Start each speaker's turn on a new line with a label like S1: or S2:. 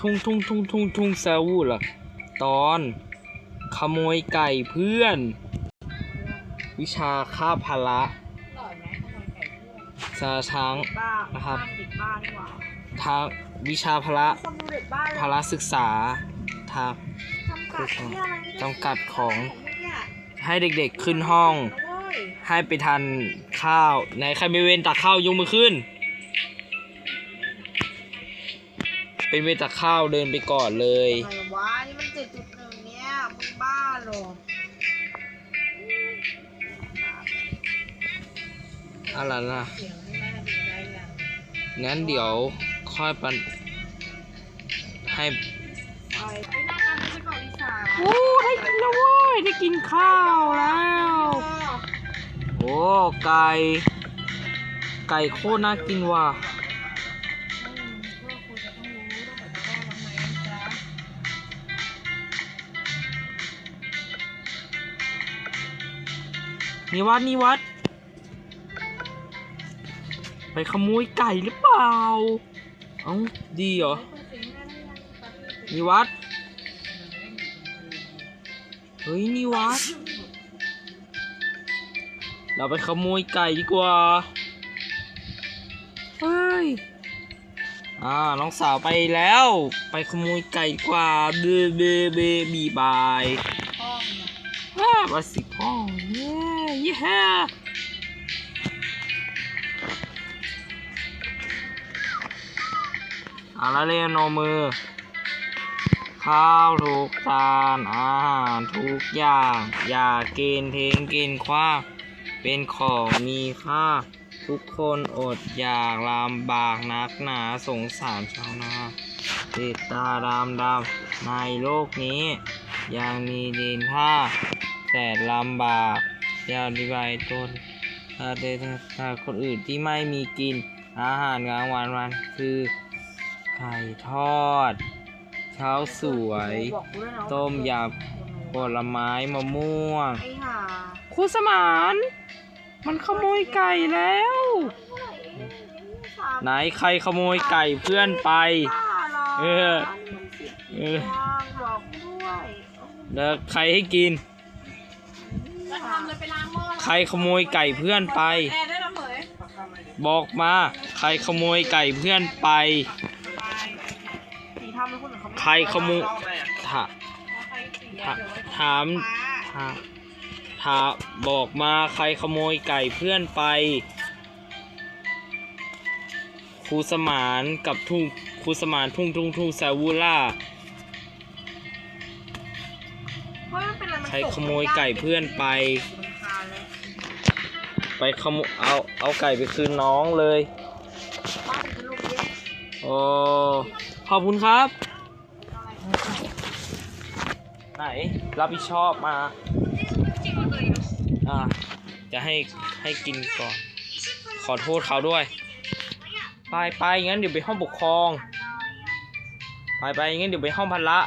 S1: ทุ่งทุ่งทุ่งทุ่งทุ่งแซวูล่ะตอน ขโมยไก่เพื่อน วิชาฆ่าพละ
S2: อร่อยไหมขนมไก่เพื่อน
S1: ชาช้างนะครับ
S2: บ้านเด็กบ้านี่หว่า
S1: ทางวิชาพละ
S2: คนดูเด็กบ้า
S1: พละศึกษาทาง
S2: จำกัดเนี่ยอะไรไม่ได้
S1: จำกัดของให้เด็กๆขึ้นห้อง ให้ไปทานข้าวไหนใครไม่เว้นตักข้าวยกมือขึ้น เป็นเวรตักข้าวเดินไปก่อนเลย
S2: ทำไมวะนี่มันเจ็ดจุดหนึ่งเนี่ยมึงบ้าเหรอ
S1: อะไรนะ
S2: เสียงให้แม่ดูได้ยัง
S1: งั้นเดี๋ยวค่อยปันให้
S2: ไปไปหน้าตาไม่ใช่ก่อนลิซ่า
S1: โอ้ได้กินแล้วเว้ยได้กินข้าวแล้วโอ้ไก่ไก่โคตรน่ากินว่ะ
S2: นี่
S1: วัดนี่วัดไปขโมยไก่หรือเปล่า เอ้าดีเหรอนี่วัดเฮ้ยนี่วัดเราไปขโมยไก่ดีกว่าเฮ้ยอ่า น้องสาวไปแล้ว ไปขโมยไก่กว่าเบเบเบบีบาย
S2: พ่อเนี่ย
S1: ฮ่าบาสิพ่อเย้เย้เอาละเรียนโนมือ ข้าวทุกจานอาหารทุกอย่าง อย่ากินทิ้งกินขว้างเป็นของมีค่า ทุกคนอดอยากลำบากนักหนาสงสารชาวนาติดตาดำดำในโลกนี้ ยังมีดินท่า แสนลำบากอย่าดีไว้ตนถ้าเดินถ้าคนอื่นที่ไม่มีกินอาหารกลางวันวันคือไข่ทอดเช้าสวย
S2: บอกกูด้วยนะว่า
S1: ต้มยำผลไม้มะม่วง
S2: ไอ้ห่า
S1: ครูสมาน มันขโมยไก่แล้ว ไหนใครขโมยไก่เพื่อนไป
S2: บ้าเหรอ
S1: เออ
S2: มันสิบ
S1: เออ
S2: วางบอกกูด้วย
S1: แล้วใครให้กิน รขโมยไก่เพื่อนไป
S2: แอร์ได้แล้วเหมย
S1: บอกมา ใครขโมยไก่เพื่อนไป
S2: สีทำให้คนอื่นเขาไม่
S1: ใครขโมยถา
S2: ใครสี
S1: ถา
S2: อะเดี๋ยวไว้
S1: ถาม
S2: ฟ้า
S1: ถาถาบอกมาใครขโมยไก่เพื่อนไปครูสมานกับทุ่งครูสมานทุ่งทุ่งทุ่งแซวูล่า
S2: เฮ้ยมันเป็นอะไรมัน
S1: ใครขโมยไก่เพื่อนไป
S2: รำคาญเลย
S1: ไปขโมยเอาเอาไก่ไปคืนน้องเลยโอ้ขอบคุณครับ
S2: ไห
S1: นรับผิดชอบมาอ่าจะให้ให้กินก่อน ขอโทษเขาด้วย ไปไปงั้นเดี๋ยวไปห้องปกครอง ไปไปงั้นเดี๋ยวไปห้องพันละ